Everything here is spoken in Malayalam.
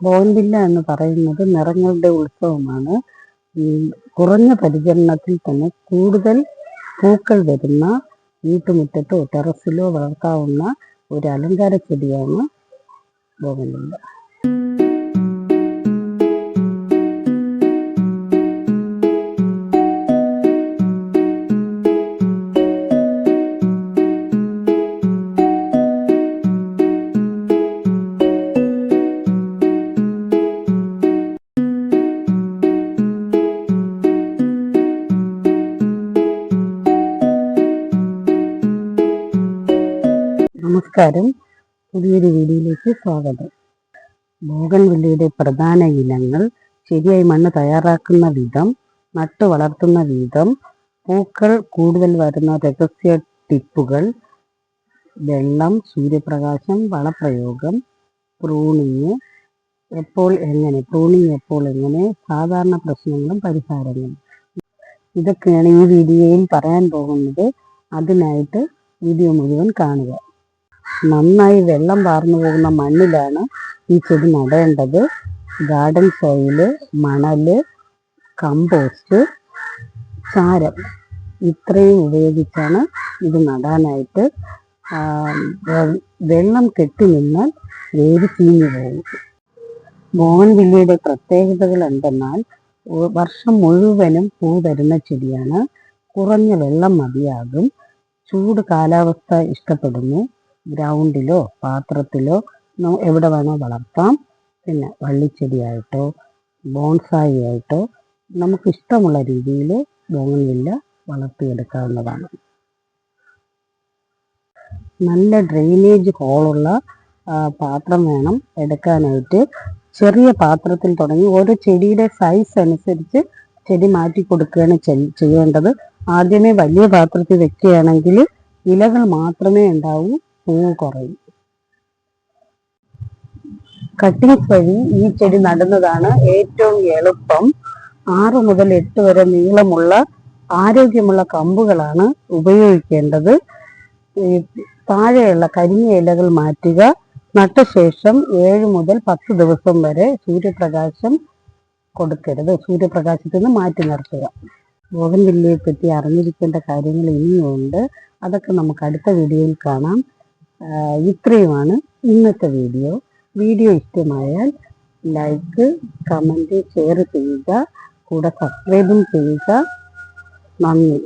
ബോൻവില്ല എന്ന് പറയുന്നത് നിറങ്ങളുടെ ഉത്സവമാണ്. കുറഞ്ഞ പരിചരണത്തിൽ തന്നെ കൂടുതൽ പൂക്കൾ വരുന്ന വീട്ടുമുറ്റത്തോ ടെറസിലോ വളർത്താവുന്ന ഒരു അലങ്കാര ചെടിയാണ് ബോഗൻവില്ല നമസ്കാരം. പുതിയൊരു വീഡിയോയിലേക്ക് സ്വാഗതം. ബോഗൻവില്ലയുടെ പ്രധാന ഇനങ്ങൾ ശരിയായി മണ്ണ് തയ്യാറാക്കുന്ന വിധം നട്ടു വളർത്തുന്ന വിധം പൂക്കൾ കൂടുതൽ വരുന്ന രഹസ്യ ടിപ്പുകൾ വെള്ളം സൂര്യപ്രകാശം വളപ്രയോഗം പ്രൂണിങ് എപ്പോൾ എങ്ങനെ പ്രൂണിങ് എപ്പോൾ എങ്ങനെ സാധാരണ പ്രശ്നങ്ങളും പരിഹാരങ്ങളും. ഇതൊക്കെയാണ് ഈ വീഡിയോയിൽ പറയാൻ പോകുന്നത്. അതിനായിട്ട് വീഡിയോ മുഴുവൻ കാണുക. നന്നായി വെള്ളം വാർന്നു പോകുന്ന മണ്ണിലാണ് ഈ ചെടി നടേണ്ടത്. ഗാർഡൻ സോയിൽ മണൽ കമ്പോസ്റ്റ് ചാരം ഇത്രയും ഉപയോഗിച്ചാണ് ഇത് നടാനായിട്ട് വെള്ളം കെട്ടി നിന്നാൽ വേര് ചീഞ്ഞു പോകും. ബോവൻവില്ലയുടെ പ്രത്യേകതകൾ എന്തെന്നാൽ വർഷം മുഴുവനും പൂ തരുന്ന ചെടിയാണ്. കുറഞ്ഞ വെള്ളം മതിയാകും. ചൂട് കാലാവസ്ഥ ഇഷ്ടപ്പെടുന്നു. ഗ്രൗണ്ടിലോ പാത്രത്തിലോ എവിടെ വേണോ വളർത്താം. പിന്നെ വള്ളിച്ചെടിയായിട്ടോ ബോൺസായി ആയിട്ടോ നമുക്ക് ഇഷ്ടമുള്ള രീതിയിൽ ബോഗൻവില്ല വളർത്തിയെടുക്കാവുന്നതാണ്. നല്ല ഡ്രെയിനേജ് ഹോളുള്ള പാത്രം വേണം എടുക്കാനായിട്ട്. ചെറിയ പാത്രത്തിൽ തുടങ്ങി ഓരോ ചെടിയുടെ സൈസ് അനുസരിച്ച് ചെടി മാറ്റി കൊടുക്കുകയാണ് ചെയ്- ചെയ്യേണ്ടത്. ആദ്യമേ വലിയ പാത്രത്തിൽ വെക്കുകയാണെങ്കിൽ ഇലകൾ മാത്രമേ ഉണ്ടാവൂ. പൂവ് കുറയും. കട്ടിങ്സ് വഴി ഈ ചെടി നടുന്നതാണ് ഏറ്റവും എളുപ്പം. ആറ് മുതൽ എട്ട് വരെ നീളമുള്ള ആരോഗ്യമുള്ള കമ്പുകളാണ് ഉപയോഗിക്കേണ്ടത്. താഴെയുള്ള കരിഞ്ഞ ഇലകൾ മാറ്റുക. നട്ട ശേഷം ഏഴ് മുതൽ പത്ത് ദിവസം വരെ സൂര്യപ്രകാശം കൊടുക്കരുത്. സൂര്യപ്രകാശത്തിൽ നിന്ന് മാറ്റി നിർത്തുക. ബോഗൻവില്ലയെ പറ്റി അറിഞ്ഞിരിക്കേണ്ട കാര്യങ്ങൾ ഇനിയുമുണ്ട് അതൊക്കെ നമുക്ക് അടുത്ത വീഡിയോയിൽ കാണാം. ഇത്രയുമാണ് ഇന്നത്തെ വീഡിയോ. വീഡിയോ ഇഷ്ടമായാൽ ലൈക്ക് കമന്റ് ഷെയർ ചെയ്യുക. കൂടെ സബ്സ്ക്രൈബും ചെയ്യുക. നന്ദി.